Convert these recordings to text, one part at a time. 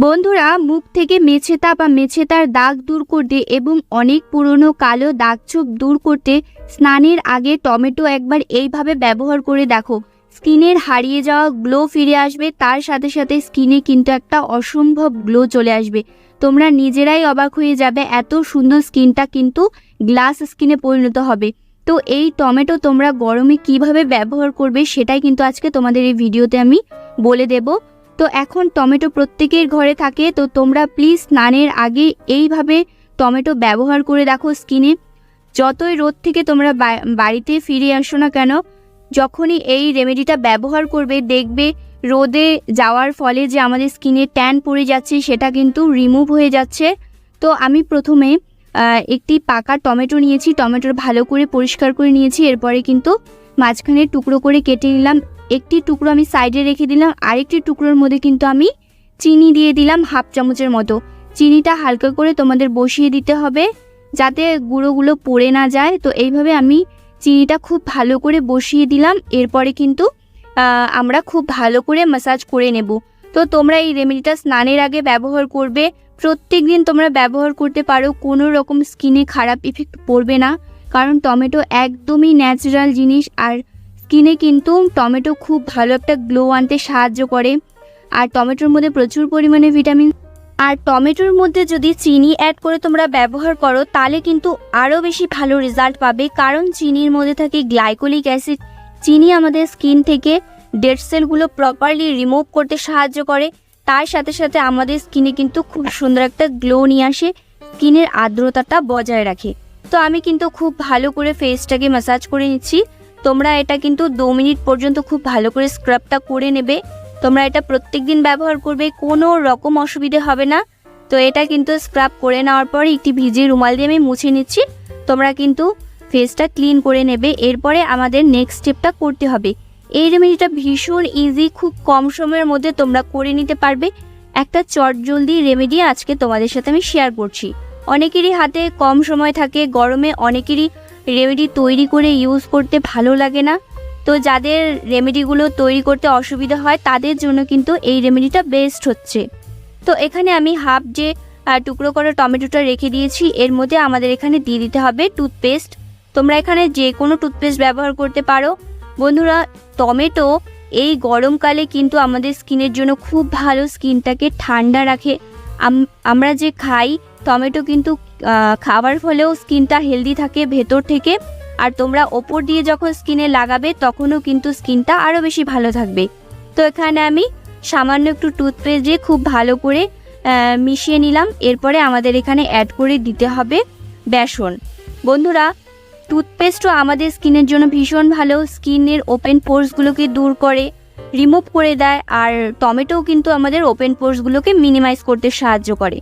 বন্ধুরা, মুখ থেকে মেছেতা বা মেছেতার দাগ দূর করতে এবং অনেক পুরনো কালো দাগছোপ দূর করতে স্নানের আগে টমেটো একবার এইভাবে ব্যবহার করে দেখো। স্কিনের হারিয়ে যাওয়া গ্লো ফিরে আসবে, তার সাথে সাথে স্কিনে কিন্তু একটা অসম্ভব গ্লো চলে আসবে। তোমরা নিজেরাই অবাক হয়ে যাবে, এত সুন্দর স্কিনটা কিন্তু গ্লাস স্কিনে পরিণত হবে। তো এই টমেটো তোমরা গরমে কীভাবে ব্যবহার করবে, সেটাই কিন্তু আজকে তোমাদের এই ভিডিওতে আমি বলে দেবো। তো এখন টমেটো প্রত্যেকের ঘরে থাকে, তো তোমরা প্লিজ স্নানের আগে এইভাবে টমেটো ব্যবহার করে দেখো স্কিনে যতই রোদ থেকে তোমরা বাড়িতে ফিরে আসো না কেন, যখনই এই রেমেডিটা ব্যবহার করবে, দেখবে রোদে যাওয়ার ফলে যে আমাদের স্কিনে ট্যান পড়ে যাচ্ছে, সেটা কিন্তু রিমুভ হয়ে যাচ্ছে। তো আমি প্রথমে একটি পাকা টমেটো নিয়েছি, টমেটোর ভালো করে পরিষ্কার করে নিয়েছি, এরপরে কিন্তু মাঝখানে টুকরো করে কেটে নিলাম। একটি টুকরো আমি সাইডে রেখে দিলাম, আরেকটি টুকরোর মধ্যে কিন্তু আমি চিনি দিয়ে দিলাম হাফ চামচের মতো। চিনিটা হালকা করে তোমাদের বসিয়ে দিতে হবে যাতে গুঁড়োগুলো পড়ে না যায়। তো এইভাবে আমি চিনিটা খুব ভালো করে বসিয়ে দিলাম। এরপরে কিন্তু আমরা খুব ভালো করে মাসাজ করে নেব। তো তোমরা এই রেমেডিটা স্নানের আগে ব্যবহার করবে। প্রত্যেক দিন তোমরা ব্যবহার করতে পারো, কোনো রকম স্কিনে খারাপ ইফেক্ট পড়বে না। কারণ টমেটো একদমই ন্যাচারাল জিনিস আর স্কিনে কিন্তু টমেটো খুব ভালো একটা গ্লো আনতে সাহায্য করে। আর টমেটোর মধ্যে প্রচুর পরিমাণে ভিটামিন আর টমেটোর মধ্যে যদি চিনি অ্যাড করে তোমরা ব্যবহার করো, তাহলে কিন্তু আরও বেশি ভালো রেজাল্ট পাবে। কারণ চিনির মধ্যে থাকে গ্লাইকোলিক অ্যাসিড চিনি আমাদের স্কিন থেকে ডেড সেলগুলো প্রপারলি রিমুভ করতে সাহায্য করে। তার সাথে সাথে আমাদের স্কিনে কিন্তু খুব সুন্দর একটা গ্লো নিয়ে আসে, স্কিনের আর্দ্রতাটা বজায় রাখে। তো আমি কিন্তু খুব ভালো করে ফেসটাকে ম্যাসাজ করে নিচ্ছি। তোমরা এটা কিন্তু দু মিনিট পর্যন্ত খুব ভালো করে স্ক্রাবটা করে নেবে। তোমরা এটা প্রত্যেক দিন ব্যবহার করবে, কোনো রকম অসুবিধে হবে না। তো এটা কিন্তু স্ক্রাব করে নেওয়ার পর একটি ভিজে রুমাল দিয়ে আমি মুছে নিচ্ছি। তোমরা কিন্তু ফেসটা ক্লিন করে নেবে। এরপরে আমাদের নেক্সট স্টেপটা করতে হবে। এই রেমেডিটা ভীষণ ইজি খুব কম সময়ের মধ্যে তোমরা করে নিতে পারবে। একটা চটজলদি রেমেডি আজকে তোমাদের সাথে আমি শেয়ার করছি। অনেকেরই হাতে কম সময় থাকে, গরমে অনেকেরই রেমেডি তৈরি করে ইউজ করতে ভালো লাগে না। তো যাদের রেমেডিগুলো তৈরি করতে অসুবিধা হয়, তাদের জন্য কিন্তু এই রেমেডিটা বেস্ট হচ্ছে। তো এখানে আমি হাফ যে টুকরো করা টমেটোটা রেখে দিয়েছি, এর মধ্যে আমাদের এখানে দিয়ে দিতে হবে টুথপেস্ট তোমরা এখানে যে কোনো টুথপেস্ট ব্যবহার করতে পারো। বন্ধুরা, টমেটো এই গরমকালে কিন্তু আমাদের স্কিনের জন্য খুব ভালো, স্কিনটাকে ঠান্ডা রাখে। আম- আমরা যে খাই, টমেটো কিন্তু খাবার ফলেও স্কিনটা হেলদি থাকে, ভেতর থেকে। আর তোমরা ওপর দিয়ে যখন স্কিনে লাগাবে, তখনও কিন্তু স্কিনটা আরও বেশি ভালো থাকবে। তো এখানে আমি সামান্য একটু টুথপেস্ট দিয়ে খুব ভালো করে মিশিয়ে নিলাম। এরপরে আমাদের এখানে অ্যাড করে দিতে হবে বেসন। বন্ধুরা, টুথপেস্টও আমাদের স্কিনের জন্য ভীষণ ভালো। স্কিনের ওপেন পোর্সগুলোকে দূর করে রিমুভ করে দেয়। আর টমেটোও কিন্তু আমাদের ওপেন পোর্সগুলোকে মিনিমাইজ করতে সাহায্য করে।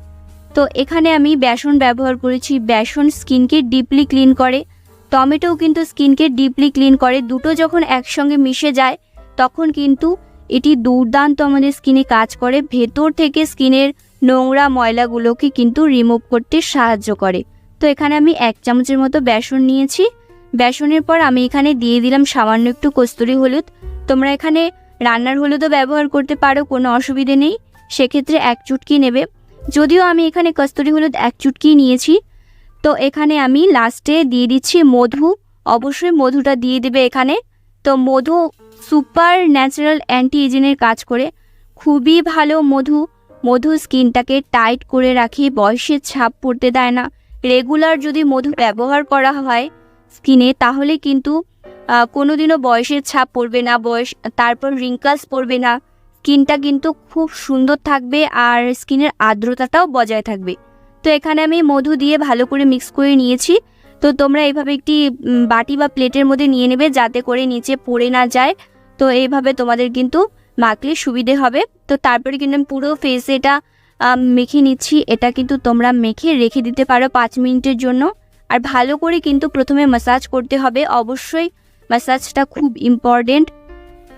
তো এখানে আমি বেসন ব্যবহার করেছি। বেসন স্কিনকে ডিপলি ক্লিন করে। টমেটোও কিন্তু স্কিনকে ডিপলি ক্লিন করে। দুটো যখন একসঙ্গে মিশে যায়, তখন কিন্তু এটি দুর্দান্ত আমাদের স্কিনে কাজ করে। ভেতর থেকে স্কিনের নোংরা ময়লাগুলোকে কিন্তু রিমুভ করতে সাহায্য করে। তো এখানে আমি এক চামচের মতো বেসন নিয়েছি। বেসনের পর আমি এখানে দিয়ে দিলাম সামান্য একটু কস্তুরি হলুদ। তোমরা এখানে রান্নার হলুদও ব্যবহার করতে পারো, কোনো অসুবিধে নেই। সেক্ষেত্রে এক চুটকি নেবে। যদিও আমি এখানে কস্তুরি হলুদ এক চুটকি নিয়েছি, তো এখানে আমি লাস্টে দিয়ে দিচ্ছি মধু। অবশ্যই মধুটা দিয়ে দেবে এখানে। তো মধু সুপার ন্যাচারাল অ্যান্টি এজেনের কাজ করে। খুবই ভালো মধু। মধু স্কিনটাকে টাইট করে রাখে, বয়সের ছাপ পড়তে দেয় না। রেগুলার যদি মধু ব্যবহার করা হয় স্কিনে, তাহলে কিন্তু কোনোদিনও বয়সের ছাপ পড়বে না, বয়স, তারপর রিঙ্কালস পড়বে না। স্কিনটা কিন্তু খুব সুন্দর থাকবে আর স্কিনের আর্দ্রতাটাও বজায় থাকবে। তো এখানে আমি মধু দিয়ে ভালো করে মিক্স করে নিয়েছি। তো তোমরা এইভাবে একটি বাটি বা প্লেটের মধ্যে নিয়ে নেবে যাতে করে নিচে পড়ে না যায়। তো এইভাবে তোমাদের কিন্তু মাখলে সুবিধে হবে। তো তারপরে কিন্তু আমি পুরো ফেসে এটা মেখে নিচ্ছি। এটা কিন্তু তোমরা মেখে রেখে দিতে পারো পাঁচ মিনিটের জন্য। আর ভালো করে কিন্তু প্রথমে ম্যাসাজ করতে হবে। অবশ্যই ম্যাসাজটা খুব ইম্পর্টেন্ট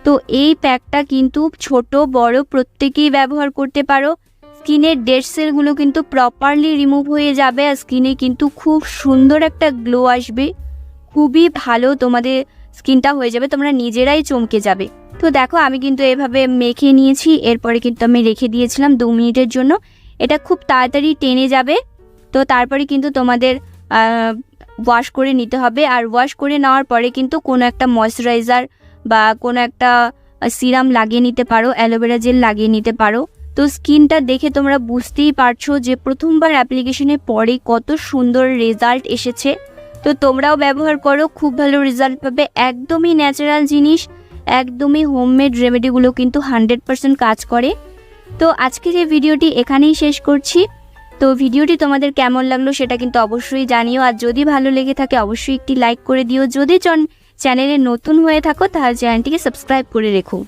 তো এই প্যাকটা কিন্তু ছোট, বড় প্রত্যেকেই ব্যবহার করতে পারো। স্কিনের ডেড সেলগুলো কিন্তু প্রপারলি রিমুভ হয়ে যাবে আর স্কিনে কিন্তু খুব সুন্দর একটা গ্লো আসবে। খুবই ভালো তোমাদের স্কিনটা হয়ে যাবে, তোমরা নিজেরাই চমকে যাবে। তো দেখো, আমি কিন্তু এভাবে মেখে নিয়েছি, এরপরে কিন্তু আমি রেখে দিয়েছিলাম দু মিনিটের জন্য। এটা খুব তাড়াতাড়ি টেনে যাবে। তো তারপরে কিন্তু তোমাদের ওয়াশ করে নিতে হবে। আর ওয়াশ করে নেওয়ার পরে কিন্তু কোনো একটা ময়শ্চারাইজার বা কোনো একটা সিরাম লাগিয়ে নিতে পারো, অ্যালোভেরা জেল লাগিয়ে নিতে পারো। তো স্কিনটা দেখে তোমরা বুঝতেই পারছ যে প্রথমবার অ্যাপ্লিকেশনের পরে কত সুন্দর রেজাল্ট এসেছে। তো তোমরাও ব্যবহার করো, খুব ভালো রেজাল্ট পাবে। একদমই ন্যাচারাল জিনিস, একদমই হোমমেড রেমেডিগুলো কিন্তু হান্ড্রেড পার্সেন্ট কাজ করে। তো আজকের এই ভিডিওটি এখানেই শেষ করছি। তো ভিডিওটি তোমাদের কেমন লাগল সেটা কিন্তু অবশ্যই জানিও। আর যদি ভালো লেগে থাকে, অবশ্যই একটি লাইক করে দিও। যদি চ্যানেলে নতুন হয়ে থাকো তাহলে চ্যানেলটিকে সাবস্ক্রাইব করে রেখো।